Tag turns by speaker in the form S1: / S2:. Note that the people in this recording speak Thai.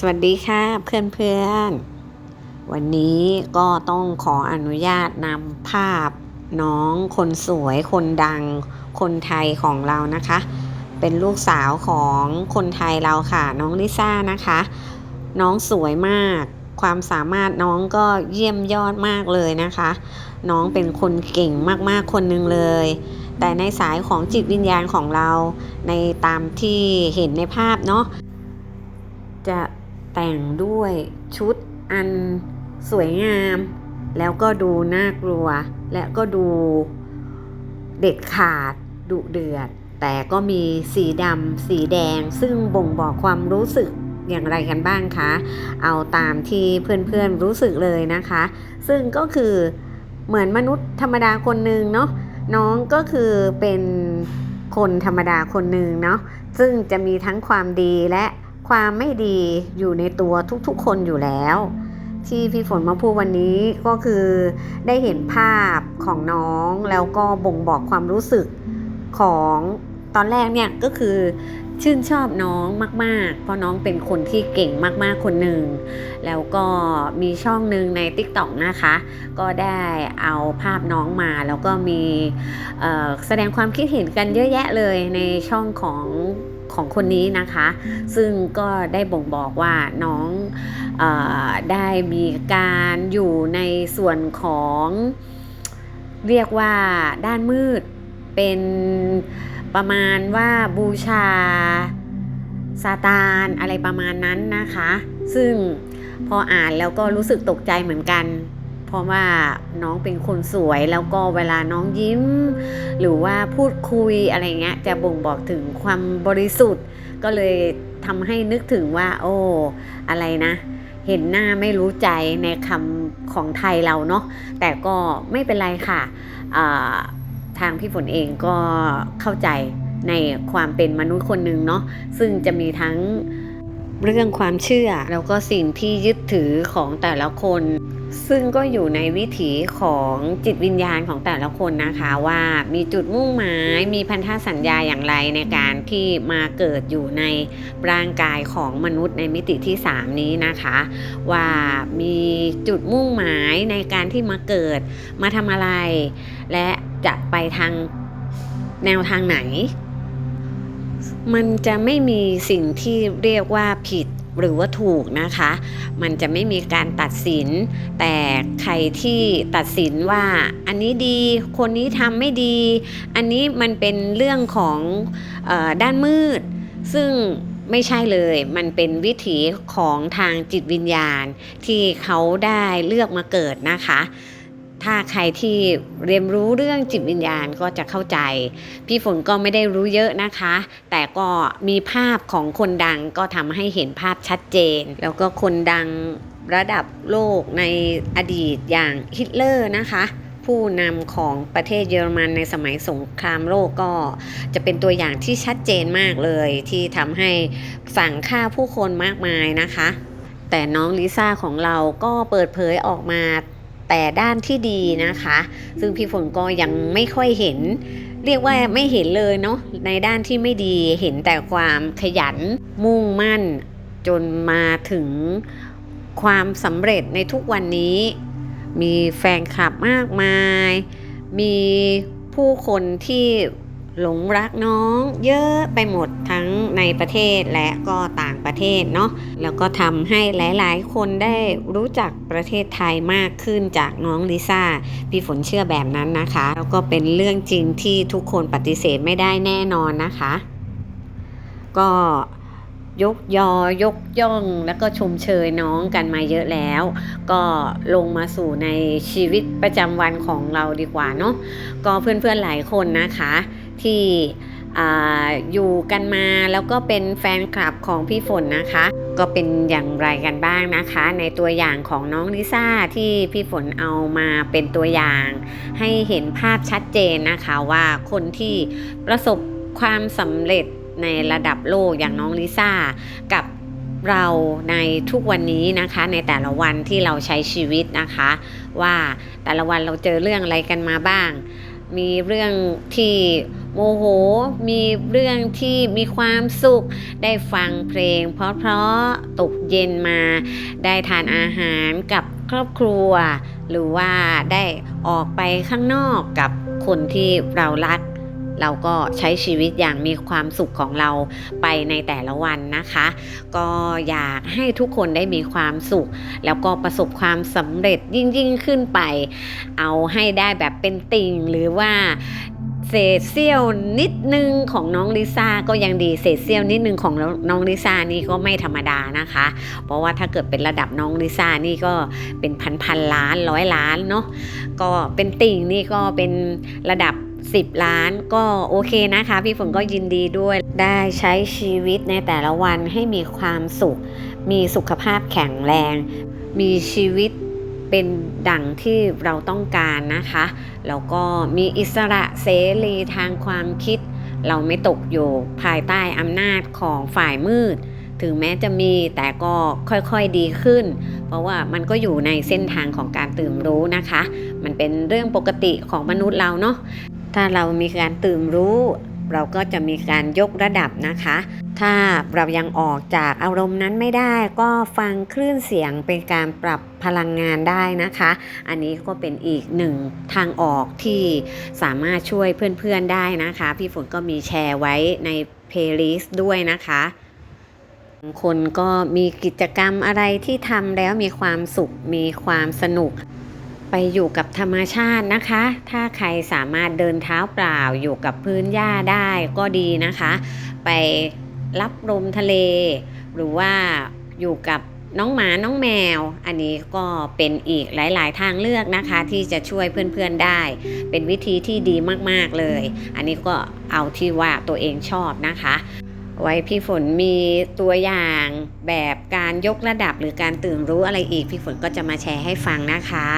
S1: สวัสดีค่ะเพื่อนๆ วันนี้ก็ต้องขออนุญาตนำภาพน้องคนสวยคนดังคนไทยของเรานะคะ เป็นลูกสาวของคนไทยเราค่ะ น้องลิซ่านะคะ น้องสวยมาก ความสามารถน้องก็เยี่ยมยอดมากเลยนะคะ น้องเป็นคนเก่งมากๆคนหนึ่งเลย แต่ในสายของจิตวิญญาณของเราในตามที่เห็นในภาพเนาะจะ แต่งด้วยชุดอันสวยงาม แล้วก็ดูน่ากลัว และก็ดูเด็ดขาดดุเดือด แต่ก็มีสีดำสีแดง ซึ่งบ่งบอกความรู้สึกอย่างไรกันบ้างคะ เอาตามที่เพื่อนๆรู้สึกเลยนะคะ ซึ่งก็คือเหมือนมนุษย์ธรรมดาคนหนึ่งเนาะน้องก็คือเป็นคนธรรมดาคนหนึ่งเนาะซึ่งจะมีทั้งความดีและ ความไม่ดีอยู่ในตัวทุกๆ คนอยู่แล้ว ที่พี่ฝนมาพูดวันนี้ก็คือได้เห็นภาพของน้องแล้วก็บ่งบอกความรู้สึกของตอนแรกเนี่ยก็คือชื่นชอบน้องมาก ๆ เพราะน้องเป็นคนที่เก่งมาก ๆ คนหนึ่ง แล้วก็มีช่องหนึ่งใน t ิ k t o k นะคะ ก็ได้เอาภาพน้องมา แล้วก็มีแสดงความคิดเห็นกันเยอะแยะเลยในช่องของ ของคนนี้นะคะ ซึ่งก็ได้บ่งบอกว่าน้องอได้มีการอยู่ในส่วนของเรียกว่าด้านมืดเป็นประมาณว่าบูชาซาตานอะไรประมาณนั้นนะคะ ซึ่งพออ่านแล้วก็รู้สึกตกใจเหมือนกัน ราะว่าน้องเป็นคนสวยแล้วก็เวลาน้องยิ้ม หรือว่าพูดคุยอะไรเงี้ยจะบ่งบอกถึงความบริสุทธิ์ ก็เลยทำให้นึกถึงว่า โอ้อะไรนะ เห็นหน้าไม่รู้ใจในคำของไทยเราเนาะแต่ก็ไม่เป็นไรค่ะทางพี่ฝนเองก็เข้าใจในความเป็นมนุษย์คนหนึ่งเนาะซึ่งจะมีทั้งเรื่องความเชื่อ แล้วก็สิ่งที่ยึดถือของแต่ละคน ซึ่งก็อยู่ในวิถีของจิตวิญญาณของแต่ละคนนะคะว่ามีจุดมุ่งหมายมีพันธสัญญาอย่างไรในการที่มาเกิดอยู่ในร่างกายของมนุษย์ในมิติที่ 3 นี้นะคะ ว่ามีจุดมุ่งหมายในการที่มาเกิดมาทำอะไร และจะไปทางแนวทางไหน มันจะไม่มีสิ่งที่เรียกว่าผิด หรือว่าถูกนะคะ มันจะไม่มีการตัดสิน แต่ใครที่ตัดสินว่าอันนี้ดีคนนี้ทำไม่ดี อันนี้มันเป็นเรื่องของออด้านมืด ซึ่งไม่ใช่เลย มันเป็นวิถีของทางจิตวิญญาณที่เขาได้เลือกมาเกิดนะคะ ถ้าใครที่เรียนรู้เรื่องจิตวิญญาณก็จะเข้าใจ พี่ฝนก็ไม่ได้รู้เยอะนะคะ แต่ก็มีภาพของคนดังก็ทำให้เห็นภาพชัดเจน แล้วก็คนดังระดับโลกในอดีตอย่างฮิตเลอร์นะคะ ผู้นำของประเทศเยอรมันในสมัยสงครามโลกก็จะเป็นตัวอย่างที่ชัดเจนมากเลย ที่ทำให้สั่งฆ่าผู้คนมากมายนะคะ แต่น้องลิซ่าของเราก็เปิดเผยออกมา แต่ด้านที่ดีนะคะ ซึ่งพี่ฝนก็ยังไม่ค่อยเห็น เรียกว่าไม่เห็นเลยเนาะในด้านที่ไม่ดีเห็นแต่ความขยันมุ่งมั่น จนมาถึงความสำเร็จในทุกวันนี้ มีแฟนคลับมากมาย มีผู้คนที่ หลงรักน้องเยอะไปหมดทั้งในประเทศและก็ต่างประเทศเนาะแล้วก็ทำให้หลายๆ คนได้รู้จักประเทศไทยมากขึ้นจากน้องลิซ่าพี่ฝนเชื่อแบบนั้นนะคะ แล้วก็เป็นเรื่องจริงที่ทุกคนปฏิเสธไม่ได้แน่นอนนะคะ ก็ยกยอยกย่องแล้วก็ชมเชยน้องกันมาเยอะแล้ว ก็ลงมาสู่ในชีวิตประจำวันของเราดีกว่าเนาะก็เพื่อนๆหลายคนนะคะ ที่ออยู่กันมาแล้วก็เป็นแฟนคลับของพี่ฝนนะคะ ก็เป็นอย่างไรกันบ้างนะคะ ในตัวอย่างของน้องลิซ่าที่พี่ฝนเอามาเป็นตัวอย่าง ให้เห็นภาพชัดเจนนะคะว่าคนที่ประสบความสำเร็จในระดับโลกอย่างน้องลิซ่ากับเราในทุกวันนี้นะคะในแต่ละวันที่เราใช้ชีวิตนะคะ ว่าแต่ละวันเราเจอเรื่องอะไรกันมาบ้าง มีเรื่องที่โมโห มีเรื่องที่มีความสุข ได้ฟังเพลง เพราะๆตกเย็นมา ได้ทานอาหารกับครอบครัว หรือว่าได้ออกไปข้างนอกกับคนที่เรารัก เราก็ใช้ชีวิตอย่างมีความสุขของเราไปในแต่ละวันนะคะ ก็อยากให้ทุกคนได้มีความสุข แล้วก็ประสบความสำเร็จยิ่งยิ่งๆขึ้นไป เอาให้ได้แบบเป็นติ่งหรือว่าเศษเสี้ยวนิดนึงของน้องลิซ่าก็ยังดีเศษเสี้ยวนิดนึงของน้องลิซ่านี่ก็ไม่ธรรมดานะคะ เพราะว่าถ้าเกิดเป็นระดับน้องลิซ่านี่ก็เป็นพันพันล้านร้อยล้านเนาะก็เป็นติ่งนี่ก็เป็นระดับ 10 ล้านก็โอเคนะคะ พี่ฝนก็ยินดีด้วยได้ใช้ชีวิตในแต่ละวันให้มีความสุข มีสุขภาพแข็งแรง มีชีวิตเป็นดั่งที่เราต้องการนะคะ แล้วก็มีอิสระเสรีทางความคิด เราไม่ตกอยู่ภายใต้อำนาจของฝ่ายมืด ถึงแม้จะมีแต่ก็ค่อยๆดีขึ้น เพราะว่ามันก็อยู่ในเส้นทางของการตื่นรู้นะคะ มันเป็นเรื่องปกติของมนุษย์เราเนาะ ถ้าเรามีการตื่นรู้ เราก็จะมีการยกระดับนะคะ ถ้าเรายังออกจากอารมณ์นั้นไม่ได้ ก็ฟังคลื่นเสียงเป็นการปรับพลังงานได้นะคะ อันนี้ก็เป็นอีกหนึ่งทางออกที่สามารถช่วยเพื่อนๆได้นะคะ พี่ฝนก็มีแชร์ไว้ในเพลย์ลิสต์ด้วยนะคะบางคนก็มีกิจกรรมอะไรที่ทำแล้วมีความสุขมีความสนุก ไปอยู่กับธรรมชาตินะคะ ถ้าใครสามารถเดินเท้าเปล่าอยู่กับพื้นหญ้าได้ก็ดีนะคะ ไปรับลมทะเล หรือว่าอยู่กับน้องหมาน้องแมว อันนี้ก็เป็นอีกหลาย ๆ ทางเลือกนะคะ ที่จะช่วยเพื่อน ๆ ได้ เป็นวิธีที่ดีมาก ๆ เลย อันนี้ก็เอาที่ว่าตัวเองชอบนะคะ ไว้พี่ฝนมีตัวอย่างแบบการยกระดับหรือการตื่นรู้อะไรอีก พี่ฝนก็จะมาแชร์ให้ฟังนะคะ